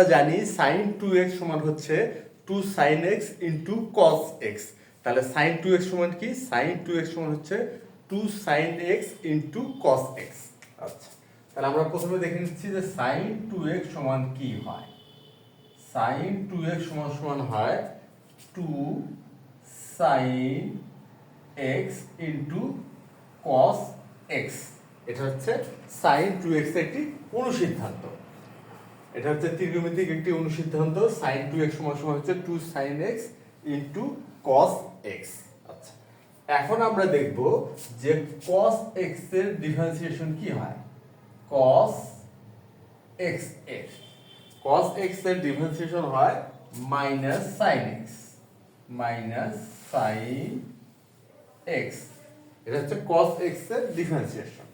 আমরা জানি sign two x সমান হচ্ছে two sine x into cos x তাহলে সাইন টু এক্স সমান কি? সাইন টু এক্স সমান হচ্ছে two sine x into cos x আচ্ছা তাহলে আমরা প্রথমে দেখে নিচ্ছি যে সাইন টু এক্স সমান কি হয়। সাইন টু এক্স সমান সমান হয় two sine x into cos x এটা হচ্ছে সাইন টু এক্স একটি অনুসিদ্ধান্ত। এটা হচ্ছে ত্রিকোণমিতিক একটি অনুসিদ্ধান্ত। সাইন টু এক্স সমান সমান হচ্ছে two sine x into cos x আচ্ছা এখন আমরা দেখব যে কস এক্সের ডিফারেন্সিয়েশন কি হয়। কস এক্স এক্স কস এক্সের ডিফারেন্সিয়েশন হয় minus sine x minus sine x এটা হচ্ছে কস এক্সের ডিফারেন্সিয়েশন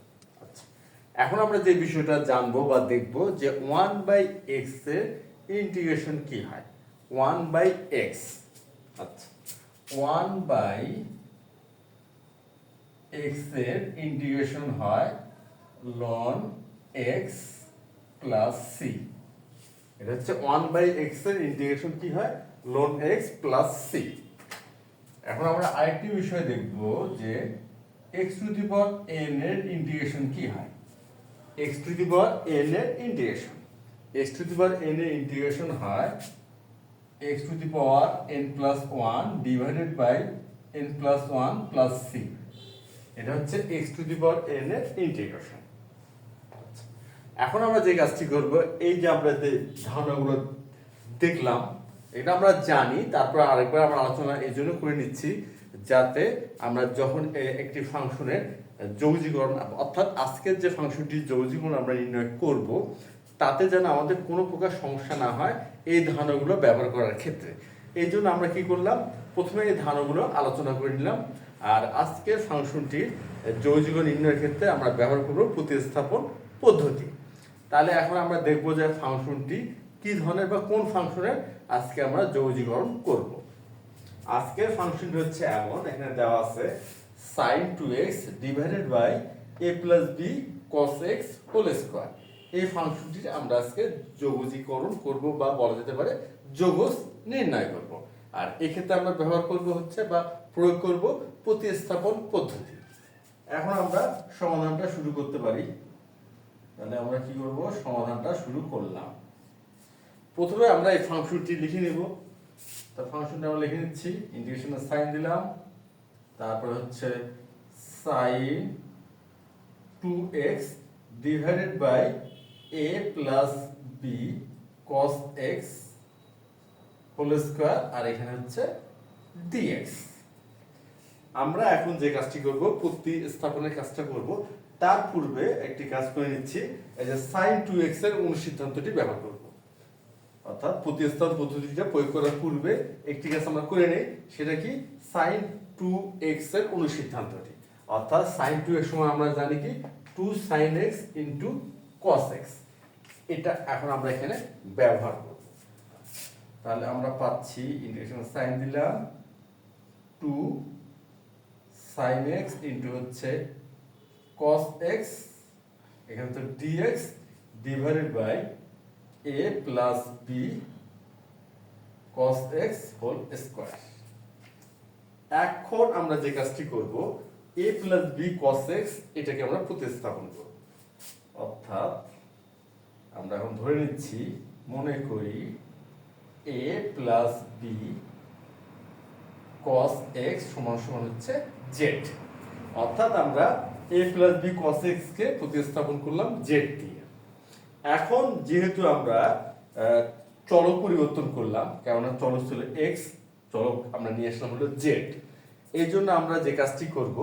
এখন আমরা যে বিষয়টা জানব বা দেখব যে ওয়ান বাই এক্সের ইন্টিগ্রেশন কি হয়? One by X. আচ্ছা। ওয়ান বাই এক্সের ইন্টিগ্রেশন হয় লন এক্স প্লাস সি এটা হচ্ছে ওয়ান বাই এক্সের ইন্টিগ্রেশন কি হয়? লন এক্স প্লাস সি এখন আমরা আরেকটি বিষয় দেখব যে x to the power n এর ইন্টিগ্রেশন কি হয়? X to the power n এর integration x to the power n এর ইন্টিগ্রেশন হয় x to the power n plus one divided by n plus one plus c এটা হচ্ছে x to the power n এর integration এখন আমরা যে কাজটি করব, এই যে আমরা যে ধারণাগুলো দেখলাম, এটা আমরা জানি, তারপর আরেকবার আমরা আলোচনা এই জন্য করে নিচ্ছি। যাতে আমরা যখন একটি ফাংশনের যৌজীকরণ অর্থাৎ আজকের যে ফাংশনটির যৌজিকরণ আমরা নির্ণয় করব, তাতে যেন আমাদের কোনো প্রকার সমস্যা না হয় এই ধারণাগুলো ব্যবহার করার ক্ষেত্রে। এই জন্য আমরা কি করলাম? প্রথমে এই ধারণাগুলো আলোচনা করে নিলাম। আর আজকের ফাংশনটির যৌজিক নির্ণয়ের ক্ষেত্রে আমরা ব্যবহার করব প্রতিস্থাপন পদ্ধতি। তাহলে এখন আমরা দেখব যে ফাংশনটি কি ধরনের বা কোন ফাংশনের আজকে আমরা যৌজীকরণ করব। আজকের ফাংশনটি হচ্ছে এমন, এখানে দেওয়া আছে sin 2x divided by a plus b cos x whole square এই ফাংশনটির আমরা আজকে যোগজীকরণ করব বা বলা যেতে পারে যোগজ নির্ণয় করব। আর এক্ষেত্রে আমরা ব্যবহার করব হচ্ছে বা প্রয়োগ করব প্রতিস্থাপন পদ্ধতি। এখন আমরা সমাধানটা শুরু করতে পারি। তাহলে আমরা কি করব? সমাধানটা শুরু করলাম। প্রথমে আমরা এই ফাংশনটি লিখে নেব। তো ফাংশনটা আমরা লিখে নিচ্ছি ইন্টিগ্রেশনের সাইন দিলাম। তারপর হচ্ছে sine two x divided by a plus b cos x whole square আর এখানে হচ্ছে ডিএক্স আমরা এখন যে কাজটি করব, প্রতিস্থাপনের কাজটা করব, তার পূর্বে একটি কাজ করে নিচ্ছি। এই যে সাইন টু এক্সের অনুসিদ্ধান্তটি ব্যবহার করব। অর্থাৎ প্রতিস্থাপন পদ্ধতিটা প্রয়োগ করার পূর্বে একটি কাজ আমরা করে নেই, সেটা কি? সাইন টু এক্সের অনুসিদ্ধান্তটি অর্থাৎ সাইন টু এক্স সময় আমরা জানি কি? Two sine x into cos x এটা এখন আমরা এখানে ব্যবহার করব। তাহলে আমরা পাচ্ছি ইন্টিগ্রেশন সাইন দিলাম টু সাইন এক্স ইন্টু হচ্ছে কস এক্স এখানে তো dx divided by a plus b cos x whole square এখন আমরা যে কাজটি করব a plus b cos x এটাকে আমরা প্রতিস্থাপন করব। অর্থাৎ আমরা এখন ধরে নিচ্ছি, মনে করি a plus b cos x সমান সমান হচ্ছে z অর্থাৎ আমরা a plus b cos x কে প্রতিস্থাপন করলাম z দিয়ে এখন যেহেতু আমরা চলক পরিবর্তন করলাম, কেননা চলক ছিল x, চলক আমরা নিয়ে আসলাম হলো জেড এই জন্য আমরা যে কাজটি করব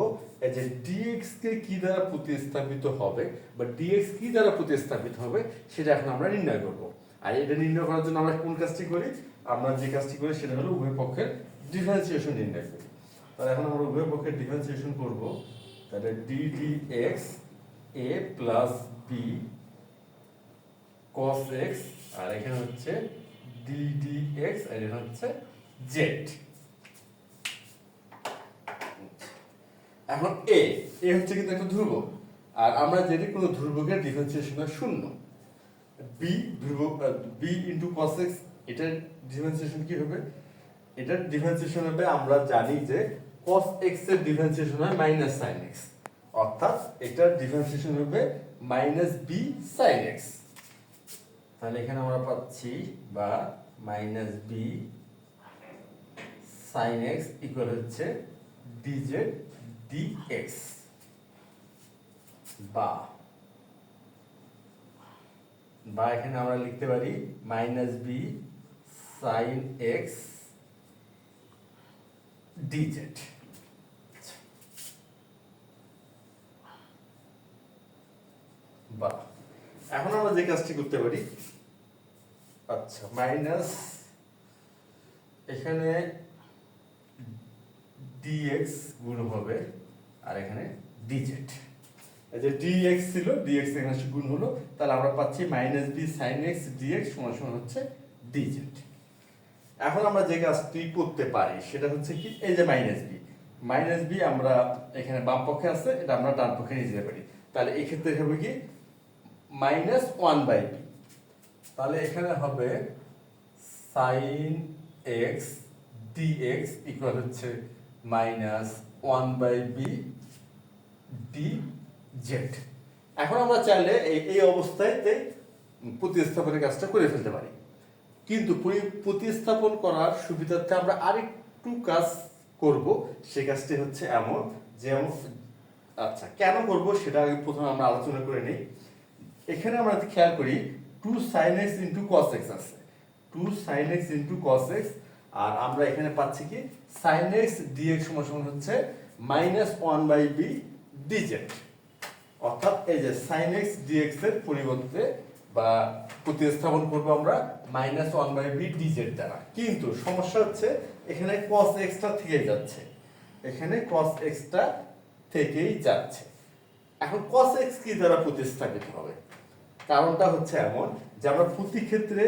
যে dx কে কি দ্বারা প্রতিস্থাপিত হবে বা dx কি দ্বারা প্রতিস্থাপিত হবে, সেটা এখন আমরা নির্ণয় করব। আর এটা নির্ণয় করার জন্য আমরা কোন কাজটি করি? আমরা যে কাজটি করি, সেটা হলো উভয় পক্ষের ডিফারেন্সিয়েশন নির্ণয় করি। তাহলে এখন আমরা উভয় পক্ষের ডিফারেন্সিয়েশন করব। তাহলে d d x a plus b cos x, আর এখানে হচ্ছে এক্স আর এখানে হচ্ছে জেড এখন এ এ হচ্ছে কিন্তু একটা ধ্রুবক, আর আমরা জানি কোনো ধ্রুবকের ডিফারেন্সিয়েশন হয় শূন্য। বি ধ্রুবক বি ইন্টু কস এক্স এটার ডিফারেন্সিয়েশন কি হবে? এটার ডিফারেন্সিয়েশন হবে আমরা জানি যে cos x এর ডিফারেন্সিয়েশন হয় মাইনাস sin x, অর্থাৎ এটার ডিফারেন্সিয়েশন হবে মাইনাস বি sin x তাহলে এখানে আমরা পাচ্ছি বা minus b sine x equal হচ্ছে dz dx বা। বা এখানে আমরা লিখতে পারি minus b sine x dz বা। এখন আমরা যে কাজটি করতে পারি আচ্ছা মাইনাস এখানে ডিএক্স গুণ হবে, আর এখানে ডিজেড যে dx ছিল, dx এখানে গুণ হলো, তাহলে আমরা পাচ্ছি minus b sine x dx সমান সমান হচ্ছে ডিজেড এখন আমরা যে কাজটি করতে পারি, সেটা হচ্ছে কি, এই যে মাইনাস বি মাইনাস বি আমরা এখানে বাম পক্ষে আছে, এটা আমরা ডান পক্ষে নিয়ে যেতে পারি। তাহলে এই ক্ষেত্রে হবে কি মাইনাস ওয়ান বাই বি তাহলে এখানে হবে সাইন এক্স ডিএক্স ইকুয়াল হচ্ছে minus one by b d z এখন আমরা চাইলে এই এই প্রতিস্থাপনের কাজটা করে ফেলতে পারি। কিন্তু প্রতিস্থাপন করার সুবিধার্থে আমরা আরেকটু কাজ করব। সে কাজটি হচ্ছে এমন যেমন আচ্ছা কেন করব সেটা আগে প্রথমে আমরা আলোচনা করে নিই। এখানে আমরা খেয়াল করি two sine x into cos x আছে। Two sine x into cos x, আর আমরা এখানে পাচ্ছি কি? সাইন এক্স ডিএক্স সমান সমান হচ্ছে minus one by b dz অর্থাৎ এই যে সাইন এক্স ডিএক্স এর পরিবর্তে বা প্রতিস্থাপন করব আমরা minus one by b dz দ্বারা। কিন্তু সমস্যা হচ্ছে এখানে কস এক্সটা থেকেই যাচ্ছে। এখানে কস এক্সটা থেকেই যাচ্ছে। এখন কস এক্স কি দ্বারা প্রতিস্থাপিত হবে? কারণটা হচ্ছে এমন যে আমরা প্রতি ক্ষেত্রে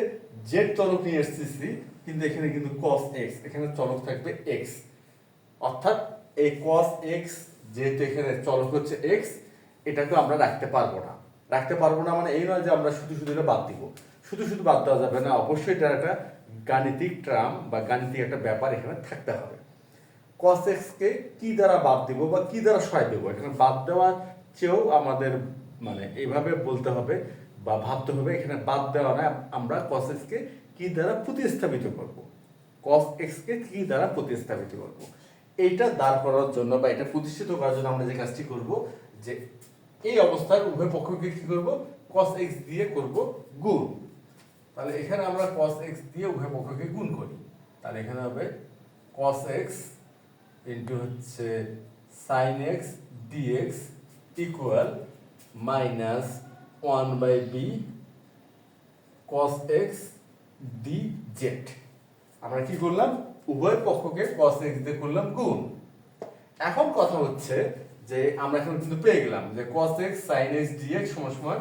জেড চলক নিয়ে এসেছি, কিন্তু এখানে কিন্তু কস এক্স এখানে চলক থাকবে এক্স অর্থাৎ এই কস এক্স যেহেতু এখানে চলক হচ্ছে এক্স এটাকে আমরা রাখতে পারব না। রাখতে পারব না মানে এই নয় যে আমরা শুধু শুধু এটা বাদ দিব। শুধু শুধু বাদ দেওয়া যাবে না, অবশ্যই এটা একটা গাণিতিক ট্রাম বা গাণিতিক একটা ব্যাপার এখানে থাকতে হবে। cos x কে কি দ্বারা বাদ দিব বা কি দ্বারা সহায় দেবো? এখানে বাদ দেওয়ার চেয়েও আমাদের মানে এইভাবে বলতে হবে বা ভাবতে হবে, এখানে বাদ দেওয়া না আমরা কস x কে দ্বারা প্রতিস্থাপিত করব? কস x কে দ্বারা প্রতিস্থাপিত করব? এইটা দাঁড় করার জন্য বা এটা প্রতিষ্ঠিত করার জন্য আমরা যে কাজটি করব, যে এই অবস্থায় উভয় পক্ষকে কি করব? কস এক্স দিয়ে করব গুণ। তাহলে এখানে আমরা কস এক্স দিয়ে উভয় পক্ষকে গুণ করি। তাহলে এখানে হবে কস এক্স ইন্টু হচ্ছে sine x dx equal minus one by b cos x d z আমরা কি করলাম? উভয় পক্ষকে কস এক্স দিয়ে করলাম গুণ। এখন কথা হচ্ছে যে আমরা এখন কিন্তু পেয়ে গেলাম যে cos x sin x dx সমান সমান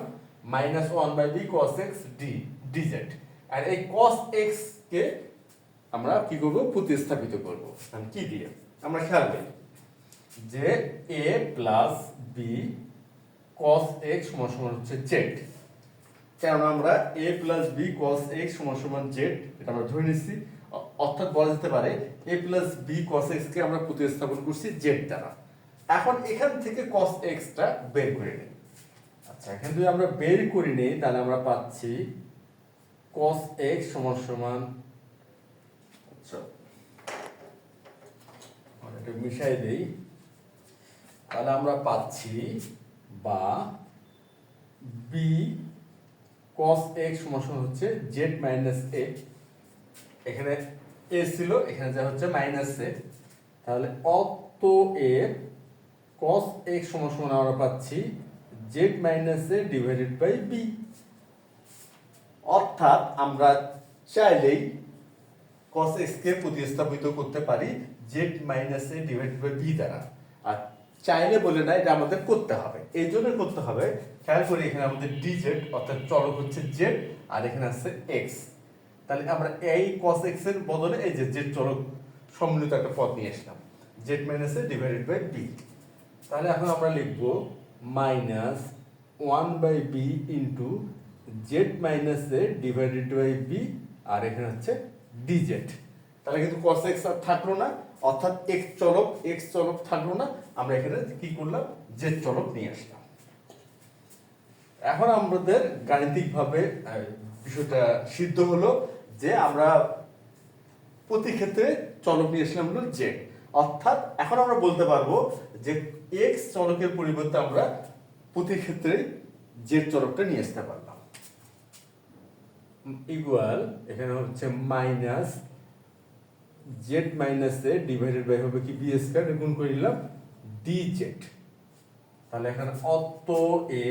minus one by b cos x d, dz আর এই cos x কে আমরা কি করব? প্রতিস্থাপিত করব। কি দিয়ে? আমরা খেয়াল করি যে a plus b cos x সমান সমান হচ্ছে z কারণ আমরা a plus b cos x সমান সমান z, এটা আমরা ধরে নিচ্ছি। অর্থাৎ বলা যেতে পারে a plus b cos x কে আমরা প্রতিস্থাপন করছি z দ্বারা। এখন এখান থেকে cos x টা বের করে নিই। আচ্ছা এখান থেকে আমরা বের করে নিই, তাহলে আমরা পাচ্ছি cos x সমান সমান আচ্ছা একটু মিশাই দেই। তাহলে আমরা পাচ্ছি বা বি cos x সমান হচ্ছে z মাইনাস a এখানে a ছিল, এখানে যা হচ্ছে মাইনাস a তাহলে অতএব cos x সমান সমান আমরা পাচ্ছি z minus a divided by b অর্থাৎ আমরা চাইলেই cos x কে প্রতিস্থাপিত করতে পারি z minus a divided by b দ্বারা। আর চাইলে বলে না এটা আমাদের করতে হবে। এই জন্য করতে হবে। খেয়াল করি এখানে আমাদের dz, অর্থাৎ চলক হচ্ছে জেড আর এখানে আছে এক্স তাহলে আমরা এই কস x এর বদলে এই যে জেড চলক সম্মিলিত একটা পদ নিয়ে আসলাম। Z minus a divided by b তাহলে এখন আমরা লিখব minus one by b into z minus a divided by b আর এখানে হচ্ছে ডিজেড তাহলে কিন্তু cos এক্স আর থাকল না। অর্থাৎ x চলক x চলক থাকল না। আমরা এখানে কি করলাম? জেড চলক নিয়ে আসলাম। এখন আমাদের গাণিতিকভাবে বিষয়টা সিদ্ধ হলো যে আমরা প্রতি ক্ষেত্রে চলক নিয়ে আসলাম হলো জেড অর্থাৎ এখন আমরা বলতে পারব যে এক্স চলকের পরিবর্তে আমরা প্রতি ক্ষেত্রে জেড চলকটা নিয়ে আসতে পারলাম। ইকুয়াল এখানে হচ্ছে minus z minus a divided by হবে কি বি স্কয়ার গুণ করে নিলাম ডি জেড তাহলে এখানে অত a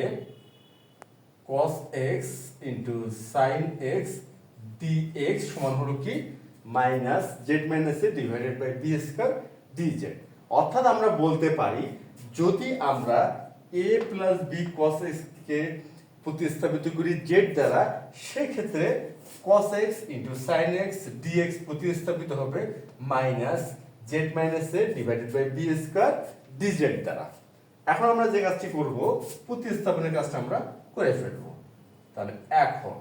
cos x into sine x d x সমান হলো কি minus z minus a divided by b square d z অর্থাৎ আমরা বলতে পারি, যদি আমরা a plus b cos x কে প্রতিস্থাপিত করি জেড দ্বারা, সেক্ষেত্রে cos x into sine x dx প্রতিস্থাপিত হবে minus z minus a divided by b square dz দ্বারা। এখন আমরা যে কাজটি করব, প্রতিস্থাপনের কাজটা আমরা করে ফেলব। তাহলে এখন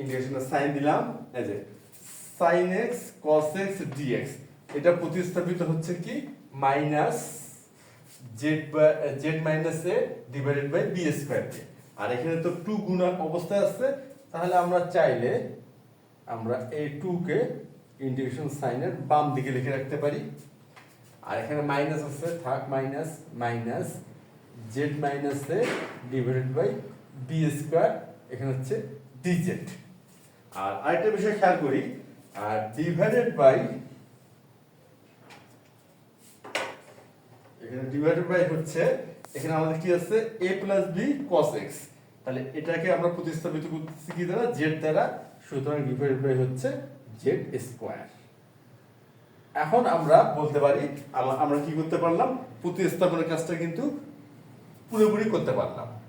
ইন্টিগ্রেশনের সাইন দিলাম, এই যে sine x cos x dx এটা প্রতিস্থাপিত হচ্ছে কি? Minus z z minus a divided by b square আর এখানে তো টু গুণার অবস্থায় আছে, তাহলে আমরা চাইলে আমরা এই টু কে ইন্টিগ্রেশন সাইনের বাম দিকে লিখে রাখতে পারি। আর এখানে মাইনাস আছে, থাক minus minus, z minus a divided by b square এখানে হচ্ছে ডিজেড আর আরেকটা বিষয় খেয়াল করি, আর ডিভাইডেড বাই এখানে ডিভাইডেড বাই হচ্ছে এখানে আমাদের কি আছে? A plus b cos x তাহলে এটাকে আমরা প্রতিস্থাপিত করতেছি কি দ্বারা? Z দ্বারা। সুতরাং বাই হচ্ছে z স্কয়ার এখন আমরা বলতে পারি, আমা- আমরা কি করতে পারলাম? প্রতিস্থাপনের কাজটা কিন্তু পুরোপুরি করতে পারলাম।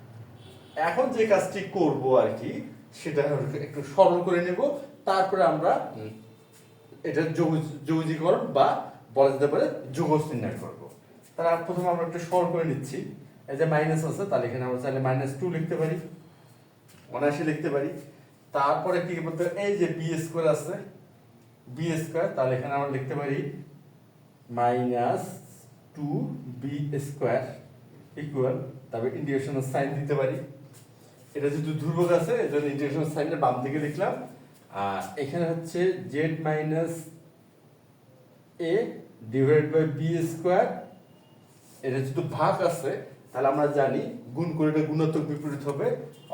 এখন যে কাজটি করব আর কি, সেটা একটু সরল করে নেব। তারপরে আমরা এটা যৌগ- যৌগীকরণ বা বলা যেতে পারে যুগজ নির্ণয় করব। তাহলে প্রথমে আমরা একটু সরল করে নিচ্ছি। এই যে মাইনাস আছে, তাহলে এখানে আমরা চাইলে মাইনাস টু লিখতে পারি। অনায়াসে লিখতে পারি। তারপরে কি বলতে? এই যে বি স্কোয়ার আছে বি স্কোয়ার তাহলে এখানে আমরা লিখতে পারি minus two b square equal তারপরে ইন্টিগ্রেশনের সাইন দিতে পারি। এটা যেহেতু ধ্রুবক আছে এই জন্য ইন্টিগ্রেশন সাইনটা বাম দিকে লিখলাম। আর এখানে হচ্ছে z minus a divide by b square এটা যেহেতু ভাগ আছে, তাহলে আমরা জানি গুণ করে এটা গুণাত্মক বিপরীত হবে,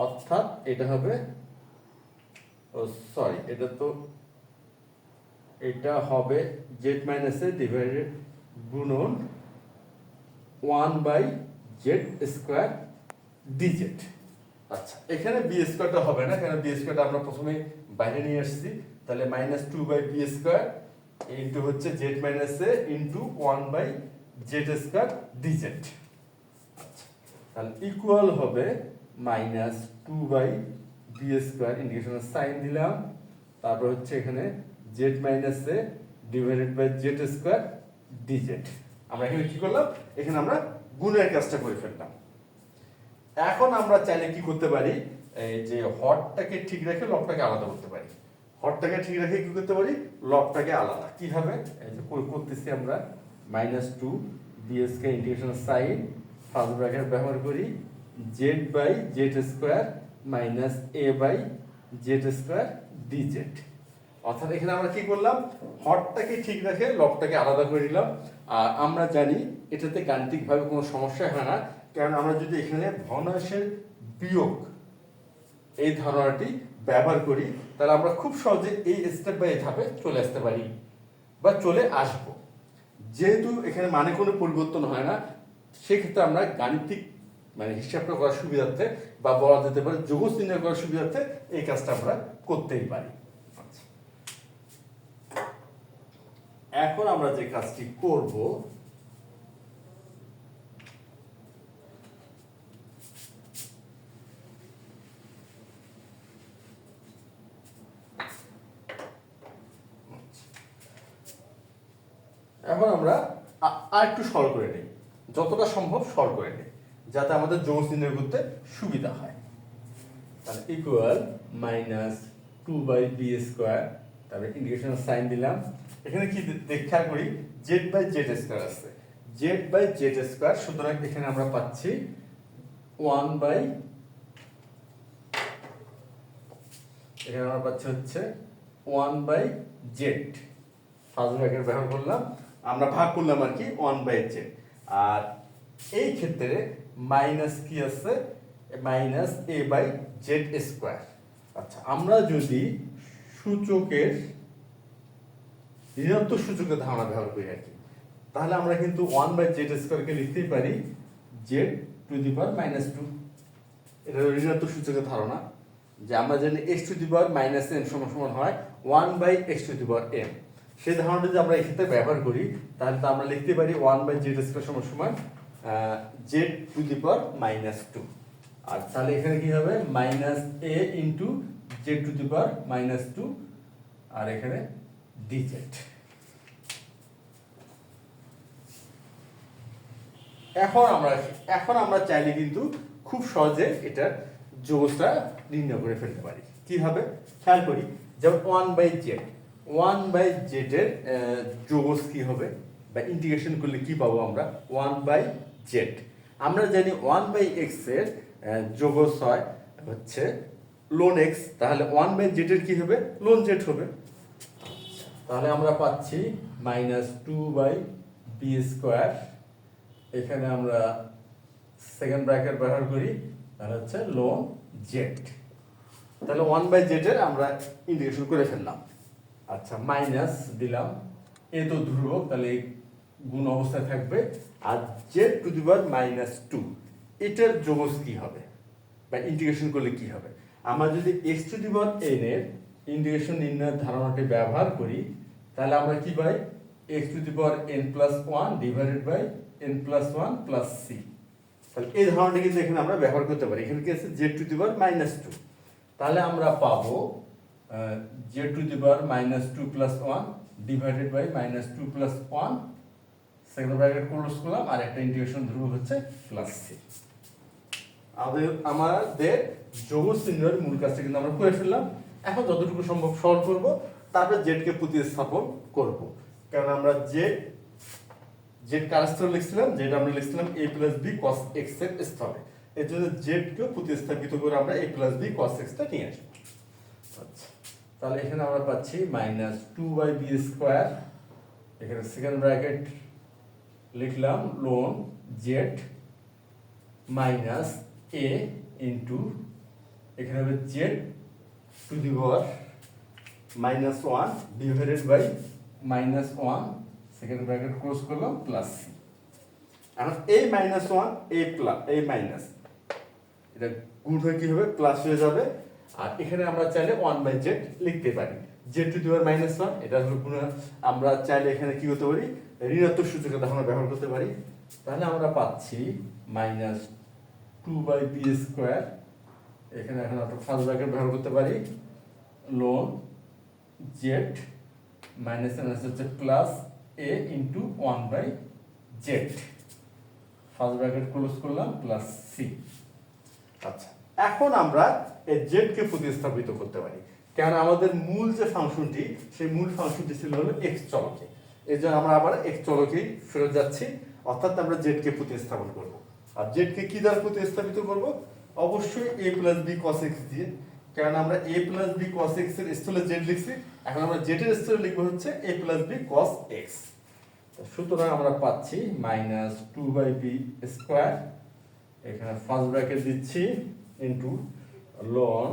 অর্থাৎ এটা হবে, ও সরি এটা তো এটা হবে জেড মাইনাস এ ডিভাইডেড গুণন one by z square dz আচ্ছা এখানে বি স্কোয়ারটা হবে না কারণ বি স্কোয়ারটা আমরা প্রথমে বাইরে নিয়ে আসছি তাহলে minus two by b square into হচ্ছে z minus a into one by z square dz তাহলে ইকুয়াল হবে minus two by b square ইন্ডিকেশনের sign দিলাম। তারপর হচ্ছে এখানে z minus a divided by z square dz আমরা এখানে কি করলাম? এখানে আমরা গুণের কাজটা করে ফেললাম। এখন আমরা চাইলে কি করতে পারি? এই যে হরটাকে ঠিক রেখে লবটাকে আলাদা করতে পারি। হরটাকে ঠিক রেখে কি করতে পারি? লবটাকে আলাদা। কীভাবে? এই যে কর- করতেছি আমরা। মাইনাস টু বিএসকে ইন্টিগ্রেশন সাইন ফার্স্ট ব্র্যাকেট ব্যবহার করি z by z square minus a by z square d z অর্থাৎ এখানে আমরা কি করলাম? হরটাকে ঠিক রেখে লবটাকে আলাদা করে নিলাম। আর আমরা জানি এটাতে গাণিতিকভাবে কোনো সমস্যা হয় না, কারণ আমরা যদি এখানে ভগ্নাংশের বিয়োগ এই ধারণাটি ব্যবহার করি, তাহলে আমরা খুব সহজে এই স্টেপ বাই ধাপে চলে আসতে পারি বা চলে আসব। যেহেতু এখানে মানে কোনো পরিবর্তন হয় না, সেক্ষেত্রে আমরা গাণিতিক মানে হিসাবটা করার সুবিধার্থে বা বলা যেতে পারে যোগ নির্ণয় করার সুবিধার্থে এই কাজটা আমরা করতেই পারি আচ্ছা। এখন আমরা যে কাজটি করব এখন আমরা আর একটু সরল করে নিই। যতটা সম্ভব সরল করে নিই, যাতে আমাদের যোগ নির্ণয় করতে সুবিধা হয়। তাহলে equal minus two by b square তারপরে ইন্ডিকেশনের সাইন দিলাম। এখানে কি দেখা করি জেড বাই জেড স্কোয়ার আছে। জেড বাই জেড স্কোয়ার সুতরাং এখানে আমরা পাচ্ছি ওয়ান বাই এখানে আমরা পাচ্ছি হচ্ছে one by z first bracket ব্যবহার করলাম। আমরা ভাগ করলাম আর কি ওয়ান বাই জেড আর এই ক্ষেত্রে মাইনাস কি আছে? Minus a by z square আচ্ছা আমরা যদি সূচকের, ঋণাত্মক সূচকের ধারণা ব্যবহার করি আর কি, তাহলে আমরা কিন্তু ওয়ান বাই জেড স্কোয়ারকে লিখতেই পারি z to the power minus two এটা ঋণাত্মক সূচকের ধারণা, যে আমরা জানি x to the power minus n সমান সমান হয় one by x to the power n সেই ধারণাটা যদি আমরা এক্ষেত্রে ব্যবহার করি, তাহলে তো আমরা লিখতে পারি ওয়ান বাই জেড স্কোয়ার সমান সমান z to the power minus two আর তাহলে এখানে কি হবে? Minus a into z to the power minus two আর এখানে ডি জেড এখন আমরা এখন আমরা চাইলে কিন্তু খুব সহজে এটার যোগটা নির্ণয় করে ফেলতে পারি। কীভাবে খেয়াল করি, যেমন one by Z one by জেডের যোগস কি হবে? বা ইন্টিগ্রেশন করলে কি পাবো আমরা? One by z. আমরা জানি ওয়ান বাই এক্সের যোগস হয় হচ্ছে লোন এক্স। তাহলে ওয়ান বাই জেডের কি হবে? লোন জেড হবে। তাহলে আমরা পাচ্ছি minus two by b square. এখানে আমরা সেকেন্ড ব্র্যাকেট ব্যবহার করি, তাহলে হচ্ছে লোন জেড। তাহলে ওয়ান বাই জেডের আমরা ইন্টিগ্রেশন করে ফেললাম। আচ্ছা মাইনাস দিলাম। এ তো ধ্রুবক, তাহলে গুণ অবস্থায় থাকবে। আর z to the power minus two এটার যোগস কি হবে? বা ইন্টিগ্রেশন করলে কি হবে? আমরা যদি x to the power n এর ইন্টিগ্রেশন নির্ণয়ের ধারণাটি ব্যবহার করি, তাহলে আমরা কি পাই? X to the power n plus one divided by n plus one plus c তাহলে এই ধারণাটা কিন্তু এখানে আমরা ব্যবহার করতে পারি। এখানে কি আছে? Z to the power minus two তাহলে আমরা পাবো z to the power minus two plus one divided by minus two plus one second bracket close করলাম, আর একটা ইন্টিগ্রেশন ধ্রুব হচ্ছে প্লাস সি আমাদের আমাদের যোগ চিহ্নের মূল কাজটা কিন্তু আমরা করে ফেললাম। এখন যতটুকু সম্ভব সলভ করব, তারপরে জেডকে প্রতিস্থাপন করব। কারণ আমরা জেড জেড কার স্তরে লিখছিলাম জেড আমরা লিখছিলাম এ প্লাস বি কস এক্সের স্তরে। এর জন্য জেডকে প্রতিস্থাপিত করে আমরা এ প্লাস বি কস এক্সটা নিয়ে আসব। আচ্ছা। তাহলে এখানে আমরা পাচ্ছি minus two by b square এখানে সেকেন্ড ব্র্যাকেট লিখলাম ln z minus a into এখানে হবে z to the power minus one divided by minus one second bracket close করলাম প্লাস সি এখন এই মাইনাস ওয়ান এ প্লাস এই মাইনাস এটা গুণ হয়ে কী হবে? প্লাস হয়ে যাবে। আর এখানে আমরা চাইলে ওয়ান বাই জেড লিখতে পারি। Z to the minus one এটা গুণ। আমরা চাইলে এখানে কি করতে পারি? ঋণাত্মক সূচকের আমরা ব্যবহার করতে পারি। তাহলে আমরা পাচ্ছি minus two by b square এখানে এখন আমরা ফার্স্ট ব্র্যাকেট ব্যবহার করতে পারি। লোন জেড মাইনাস মাইনাস হচ্ছে plus a into one by z first bracket close করলাম প্লাস সি আচ্ছা। এখন আমরা এই জেডকে প্রতিস্থাপিত করতে পারি। কারণ আমাদের মূল যে ফাংশনটি, সেই মূল ফাংশনটি ছিল হলো এক্স চলকে। এই জন্য আমরা আবার এক্স চলকেই ফেরত যাচ্ছি, অর্থাৎ আমরা জেডকে প্রতিস্থাপন করব। আর জেডকে কি দ্বারা প্রতিস্থাপিত করব? অবশ্যই a plus b cos x দিয়ে। কারণ আমরা এ প্লাস বি কস এক্সের স্থলে জেড লিখছি, এখন আমরা জেডের স্থলে লিখব হচ্ছে a plus b cos x সুতরাং আমরা পাচ্ছি minus two by b square এখানে ফার্স্ট ব্র্যাকেট দিচ্ছি। ইন্টু লন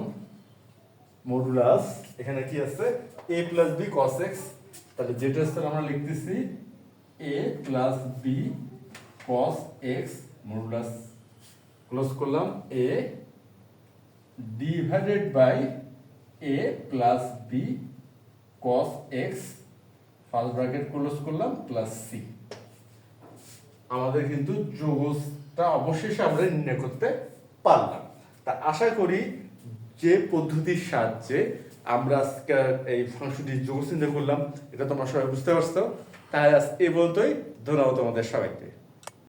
মডুলাস এখানে কি আছে? A plus b cos x তাহলে যেটা স্থলে আমরা লিখতেছি a plus b cos x modulus close করলাম a divided by a plus b cos x first bracket close করলাম প্লাস সি আমাদের কিন্তু যোগটা অবশেষে আমরা নির্ণয় করতে পারলাম। তা আশা করি যে পদ্ধতির সাহায্যে আমরা আজকে এই ফাংশনটি যোগ চিন্তা করলাম, এটা তোমরা সবাই বুঝতে পারছ। তাই আজ এ বলতোই ধন্যবাদ তোমাদের সবাইকে।